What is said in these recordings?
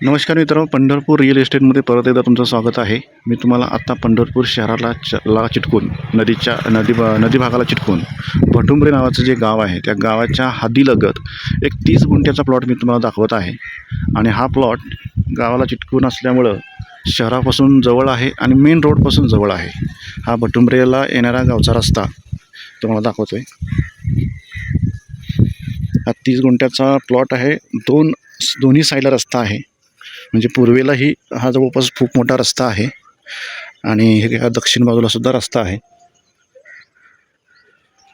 नमस्कार मित्रांनो पंढरपूर रिअल इस्टेटमध्ये परत एकदा तुमचं स्वागत आहे. मी तुम्हाला आत्ता पंढरपूर शहराला च ला चिटकून नदीच्या नदी नदी भागाला चिटकून भटुंबरे नावाचं जे गाव आहे त्या गावाच्या हदीलगत एक तीस गुंठ्याचा प्लॉट मी तुम्हाला दाखवत आहे. आणि हा प्लॉट गावाला चिटकून असल्यामुळं शहरापासून जवळ आहे आणि मेन रोडपासून जवळ आहे. हा भटुंबरेला येणारा गावचा रस्ता तुम्हाला दाखवतो आहे हा तीस गुंठ्याचा प्लॉट आहे. दोन दोन्ही साईडला रस्ता आहे. म्हणजे पूर्वेलाही हा जवळपास खूप मोठा रस्ता आहे. आणि हे ह्या दक्षिण बाजूला सुद्धा रस्ता आहे.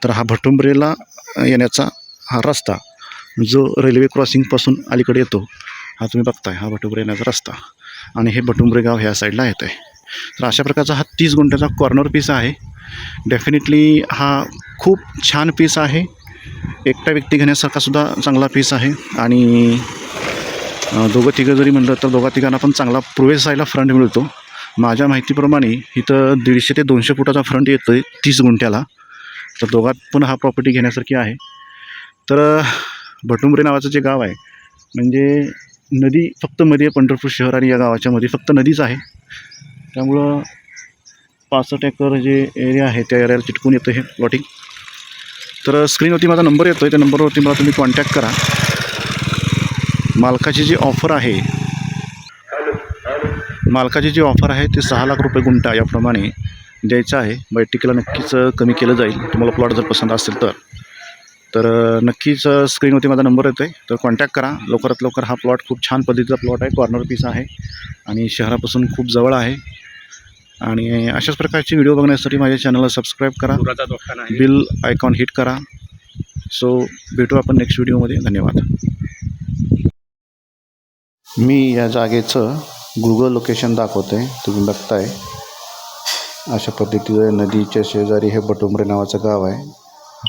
तर हा भटुंबरेला येण्याचा हा रस्ता जो रेल्वे क्रॉसिंगपासून अलीकडे येतो हा तुम्ही बघताय हा भटुंबरे येण्याचा रस्ता. आणि हे भटुंबरे गाव ह्या साईडला येत आहे तर अशा प्रकारचा हा तीस गुंठ्याचा कॉर्नर पीस आहे. डेफिनेटली हा खूप छान पीस आहे. एकटा व्यक्ती घेण्यासारखा सुद्धा चांगला पीस आहे. आणि दोघं तिघं जरी म्हटलं तर दोघा तिघांना पण चांगला प्रवेश जायला फ्रंट मिळतो. माझ्या माहितीप्रमाणे इथं दीडशे ते दोनशे फुटाचा फ्रंट येतो आहे तीस गुंठ्याला. तर दोघात पण हा प्रॉपर्टी घेण्यासारखी आहे. तर भटुंबरे नावाचं जे गाव आहे म्हणजे नदी फक्त मध्ये पंढरपूर शहर आणि या गावाच्या मध्ये फक्त नदीच आहे. त्यामुळं पासष्ट एकर जे एरिया आहे त्या एरियाला चिटकून येतं हे प्लॉटिंग तर स्क्रीनवरती माझा नंबर येतो आहे त्या नंबरवरती मला तुम्ही कॉन्टॅक्ट करा. मालकाची जी ऑफर आहे मालकाची जी ऑफर आहे ते सहा लाख रुपये गुंठा याप्रमाणे द्यायचं आहे. बैठकीला नक्कीच कमी केलं जाईल. तुम्हाला प्लॉट जर पसंत असेल तर. तर नक्कीच स्क्रीनवरती माझा नंबर येतो आहे तर कॉन्टॅक्ट करा. लवकरात लवकर हा प्लॉट खूप छान पद्धतीचा प्लॉट आहे. कॉर्नर पीस आहे. आणि शहरापासून खूप जवळ आहे. आणि अशाच प्रकारचे व्हिडिओ बघण्यासाठी माझ्या चॅनलला सबस्क्राईब करा. बिल आयकॉन हिट करा. सो भेटू आपण नेक्स्ट व्हिडिओमध्ये धन्यवाद. मी या जागेचं गुगल लोकेशन दाखवतो आहे तुम्ही बघताय. अशा पद्धतीचं नदीच्या शेजारी हे बटुंबरे नावाचं गाव आहे.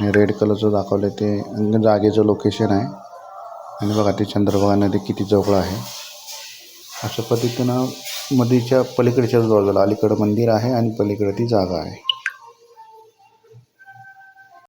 आणि रेड कलरचं दाखवलं ते जागेचं लोकेशन आहे. आणि बघा ते चंद्रभागा नदी किती जवळ आहे. अशा पद्धतीनं नदीच्या पलीकडच्या बाजूला अलीकडं मंदिर आहे आणि पलीकडे ती जागा आहे.